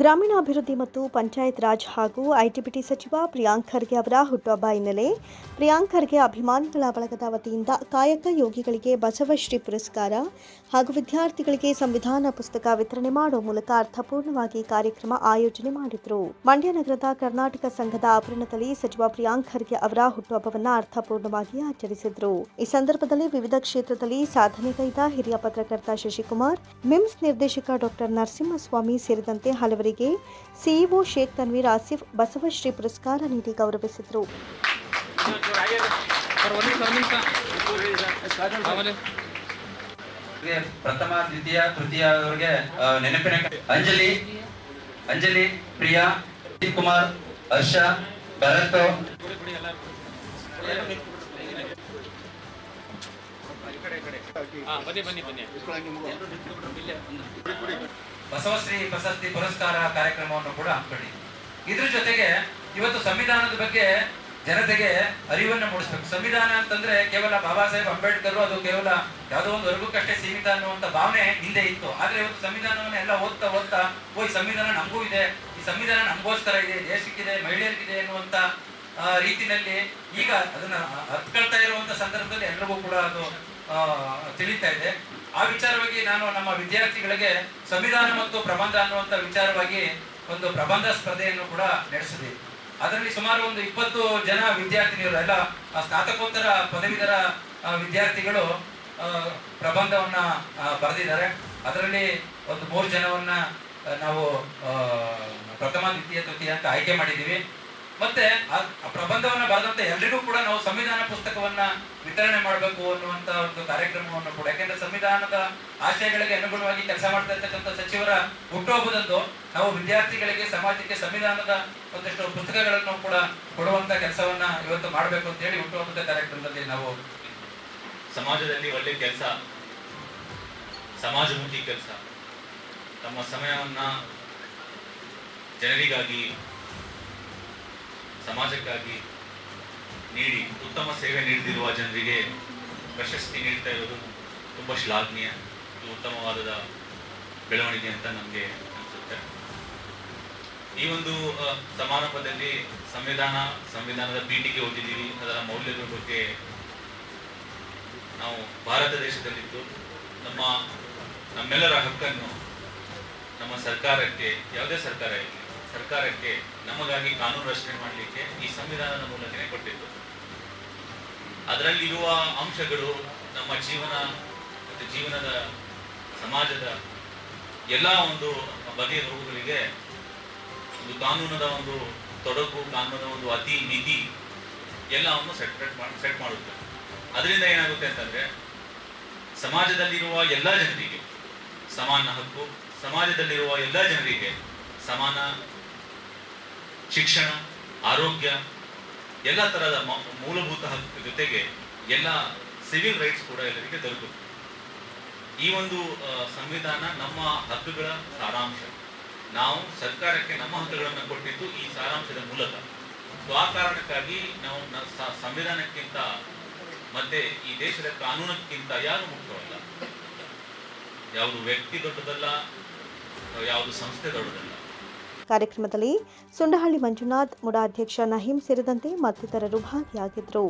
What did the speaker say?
ಗ್ರಾಮೀಣಾಭಿವೃದ್ಧಿ ಮತ್ತು ಪಂಚಾಯತ್ ರಾಜ್ ಹಾಗೂ ಐಟಿಬಿಟಿ ಸಚಿವ ಪ್ರಿಯಾಂಕ್ ಖರ್ಗೆ ಅವರ ಹುಟ್ಟುಹಬ್ಬ ಹಿನ್ನೆಲೆ ಪ್ರಿಯಾಂಕ್ ಖರ್ಗೆ ಅಭಿಮಾನಿಗಳ ಬಳಗದ ವತಿಯಿಂದ ಕಾಯಕ ಯೋಗಿಗಳಿಗೆ ಬಸವಶ್ರೀ ಪುರಸ್ಕಾರ ಹಾಗೂ ವಿದ್ಯಾರ್ಥಿಗಳಿಗೆ ಸಂವಿಧಾನ ಪುಸ್ತಕ ವಿತರಣೆ ಮಾಡುವ ಮೂಲಕ ಅರ್ಥಪೂರ್ಣವಾಗಿ ಕಾರ್ಯಕ್ರಮ ಆಯೋಜನೆ ಮಾಡಿದರು. ಮಂಡ್ಯ ನಗರದ ಕರ್ನಾಟಕ ಸಂಘದ ಆವರಣದಲ್ಲಿ ಸಚಿವ ಪ್ರಿಯಾಂಕ್ ಖರ್ಗೆ ಅವರ ಹುಟ್ಟುಹಬ್ಬವನ್ನು ಅರ್ಥಪೂರ್ಣವಾಗಿ ಆಚರಿಸಿದರು. ಈ ಸಂದರ್ಭದಲ್ಲಿ ವಿವಿಧ ಕ್ಷೇತ್ರದಲ್ಲಿ ಸಾಧನೆಗೈದ ಹಿರಿಯ ಪತ್ರಕರ್ತ ಶಶಿಕುಮಾರ್, ಮಿಮ್ಸ್ ನಿರ್ದೇಶಕ ಡಾಕ್ಟರ್ ನರಸಿಂಹಸ್ವಾಮಿ ಸೇರಿದಂತೆ ಹಲವರಿಗೆ ಸಿಇಒ ಶೇಖ್ ತನ್ವೀರ್ ಆಸಿಫ್ ಬಸವಶ್ರೀ ಪುರಸ್ಕಾರ ನೀಡಿ ಗೌರವಿಸಿದರು. ಪ್ರಥಮ, ದ್ವಿತೀಯ, ತೃತೀಯ ಅವರಿಗೆ ನೆನಪಿನ ಅಂಜಲಿ ಅಂಜಲಿ, ಪ್ರಿಯಾ ಕುಮಾರ್, ಹರ್ಷ, ಭರತ್. ಬಸವಶ್ರೀ ಪ್ರಶಸ್ತಿ ಪುರಸ್ಕಾರ ಕಾರ್ಯಕ್ರಮವನ್ನು ಕೂಡ ಹಮ್ಮಿಕೊಂಡಿದೆ ಇದ್ರ ಜೊತೆಗೆ ಇವತ್ತು ಸಂವಿಧಾನದ ಬಗ್ಗೆ ಜನತೆಗೆ ಅರಿವನ್ನು ಮೂಡಿಸ್ಬೇಕು. ಸಂವಿಧಾನ ಅಂತಂದ್ರೆ ಕೇವಲ ಬಾಬಾ ಸಾಹೇಬ್ ಅಂಬೇಡ್ಕರ್ ಅದು ಕೇವಲ ಯಾವುದೋ ಒಂದು ವರ್ಗಕ್ಕಷ್ಟೇ ಸೀಮಿತ ಅನ್ನುವಂತ ಭಾವನೆ ಹಿಂದೆ ಇತ್ತು. ಆದ್ರೆ ಇವತ್ತು ಸಂವಿಧಾನವನ್ನ ಎಲ್ಲ ಓದ್ತಾ ಓದ್ತಾ ಓ ಸಂವಿಧಾನ ನಮಗೂ ಇದೆ ಈ ಸಂವಿಧಾನ ನಮಗೋಸ್ಕರ ಇದೆ ದೇಶಕ್ಕಿದೆ ಮಹಿಳೆಯರಿಗಿದೆ ಎನ್ನುವಂತ ಆ, ರೀತಿನಲ್ಲಿ ಈಗ ಅದನ್ನ ಹತ್ಕೊಳ್ತಾ ಇರುವಂತ ಸಂದರ್ಭದಲ್ಲಿ ಎಲ್ರಿಗೂ ಕೂಡ ಅದು ತಿಳಿತಾ ಇದೆ. ಆ ವಿಚಾರವಾಗಿ ನಾನು ನಮ್ಮ ವಿದ್ಯಾರ್ಥಿಗಳಿಗೆ ಸಂವಿಧಾನ ಮತ್ತು ಪ್ರಬಂಧ ಅನ್ನುವಂತ ವಿಚಾರವಾಗಿ ಒಂದು ಪ್ರಬಂಧ ಸ್ಪರ್ಧೆಯನ್ನು ಕೂಡ ನಡೆಸಿದೆ. ಅದರಲ್ಲಿ ಸುಮಾರು ಒಂದು ಇಪ್ಪತ್ತು ಜನ ವಿದ್ಯಾರ್ಥಿನಿಯರು ಎಲ್ಲ ಸ್ನಾತಕೋತ್ತರ ಪದವೀಧರ ವಿದ್ಯಾರ್ಥಿಗಳು ಪ್ರಬಂಧವನ್ನು ಬರೆದಿದ್ದಾರೆ. ಅದರಲ್ಲಿ ಒಂದು ಮೂರು ಜನವನ್ನ ನಾವು ಪ್ರಥಮ, ದ್ವಿತೀಯ, ತೃತೀಯ ಅಂತ ಆಯ್ಕೆ ಮಾಡಿದ್ದೀವಿ. ಮತ್ತೆ ಆ ಪ್ರಬಂಧವನ್ನ ಬರೆದಂತ ಎಲ್ರಿಗೂ ಕೂಡ ನಾವು ಸಂವಿಧಾನ ಪುಸ್ತಕವನ್ನ ವಿತರಣೆ ಮಾಡಬೇಕು ಅನ್ನುವಂತ ಒಂದು ಕಾರ್ಯಕ್ರಮವನ್ನು ಕೂಡ, ಯಾಕೆಂದ್ರೆ ಸಂವಿಧಾನದ ಆಶಯಗಳಿಗೆ ಅನುಗುಣವಾಗಿ ಕೆಲಸ ಮಾಡ್ತಾ ಇರ್ತಕ್ಕಂಥ ಸಚಿವರ ಹುಟ್ಟುಹಬ್ಬದಂದು ನಾವು ವಿದ್ಯಾರ್ಥಿಗಳಿಗೆ ಸಮಾಜಕ್ಕೆ ಸಂವಿಧಾನದ ಒಂದಿಷ್ಟು ಪುಸ್ತಕಗಳನ್ನು ಕೂಡ ಕೊಡುವಂತ ಕೆಲಸವನ್ನ ಇವತ್ತು ಮಾಡಬೇಕು ಅಂತ ಹೇಳಿ ಹುಟ್ಟುಹಬ್ಬದ ಕಾರ್ಯಕ್ರಮದಲ್ಲಿ ನಾವು ಸಮಾಜದಲ್ಲಿ ಒಳ್ಳೆ ಕೆಲಸ, ಸಮಾಜಮುಖಿ ಕೆಲಸ, ತಮ್ಮ ಸಮಯವನ್ನ ಜನರಿಗಾಗಿ ಸಮಾಜಕ್ಕಾಗಿ ನೀಡಿ, ಉತ್ತಮ ಸೇವೆ ನೀಡಿದಿರುವ ಜನರಿಗೆ ಪ್ರಶಸ್ತಿ ನೀಡ್ತಾ ಇರೋದು ತುಂಬ ಶ್ಲಾಘನೀಯ, ಇದು ಉತ್ತಮವಾದ ಬೆಳವಣಿಗೆ ಅಂತ ನಮಗೆ ಅನಿಸುತ್ತೆ. ಈ ಒಂದು ಸಮಾರಂಭದಲ್ಲಿ ಸಂವಿಧಾನ, ಸಂವಿಧಾನದ ಪೀಠಿಗೆ ಓದಿದ್ದೀವಿ ಅದರ ಮೌಲ್ಯಗಳ ಬಗ್ಗೆ ನಾವು ಭಾರತ ದೇಶದಲ್ಲಿದ್ದು, ನಮ್ಮ, ನಮ್ಮೆಲ್ಲರ ಹಕ್ಕನ್ನು ನಮ್ಮ ಸರ್ಕಾರಕ್ಕೆ, ಯಾವುದೇ ಸರ್ಕಾರ ಇರಲಿ ಸರ್ಕಾರಕ್ಕೆ ನಮಗಾಗಿ ಕಾನೂನು ರಚನೆ ಮಾಡಲಿಕ್ಕೆ ಈ ಸಂವಿಧಾನದ ಮೂಲಕನೇ ಕೊಟ್ಟಿದ್ದು. ಅದರಲ್ಲಿರುವ ಅಂಶಗಳು ನಮ್ಮ ಜೀವನ ಮತ್ತು ಜೀವನದ ಸಮಾಜದ ಎಲ್ಲ ಒಂದು ಬಗೆಯ ರೋಗಗಳಿಗೆ ಒಂದು ಕಾನೂನದ ಒಂದು ತೊಡಕು ಕಾನೂನದ ಒಂದು ಅತಿ ಮಿತಿ ಎಲ್ಲವನ್ನು ಸೆಟ್ ಮಾಡಿ, ಸೆಟ್ ಮಾಡುತ್ತೆ. ಅದರಿಂದ ಏನಾಗುತ್ತೆ ಅಂತಂದರೆ ಸಮಾಜದಲ್ಲಿರುವ ಎಲ್ಲ ಜನರಿಗೆ ಸಮಾನ ಹಕ್ಕು, ಸಮಾಜದಲ್ಲಿರುವ ಎಲ್ಲ ಜನರಿಗೆ ಸಮಾನ, ಶಿಕ್ಷಣ, ಆರೋಗ್ಯ, ಎಲ್ಲ ತರಹದ ಮೂಲಭೂತ ಹಕ್ಕು ಜೊತೆಗೆ ಎಲ್ಲ ಸಿವಿಲ್ ರೈಟ್ಸ್ ಕೂಡ ಎಲ್ಲರಿಗೆ ದೊರಕುತ್ತೆ. ಈ ಒಂದು ಸಂವಿಧಾನ ನಮ್ಮ ಹಕ್ಕುಗಳ ಸಾರಾಂಶ. ನಾವು ಸರ್ಕಾರಕ್ಕೆ ನಮ್ಮ ಹಕ್ಕುಗಳನ್ನು ಕೊಟ್ಟಿದ್ದು ಈ ಸಾರಾಂಶದ ಮೂಲಕ. ಸೊ ಆ ಕಾರಣಕ್ಕಾಗಿ ನಾವು ಸಂವಿಧಾನಕ್ಕಿಂತ ಮತ್ತೆ ಈ ದೇಶದ ಕಾನೂನಕ್ಕಿಂತ ಯಾರು ಮುಖ್ಯವಲ್ಲ? ಯಾವುದು ವ್ಯಕ್ತಿ ದೊಡ್ಡದಲ್ಲ ಯಾವುದು ಸಂಸ್ಥೆ ದೊಡ್ಡದಲ್ಲ? ಕಾರ್ಯಕ್ರಮದಲ್ಲಿ ಸುಂಡಹಳ್ಳಿ ಮಂಜುನಾಥ್ ಮುಡಾಧ್ಯಕ್ಷ ನಹೀಂ ಸೇರಿದಂತೆ ಮತ್ತಿತರರು ಭಾಗಿಯಾಗಿದ್ದರು.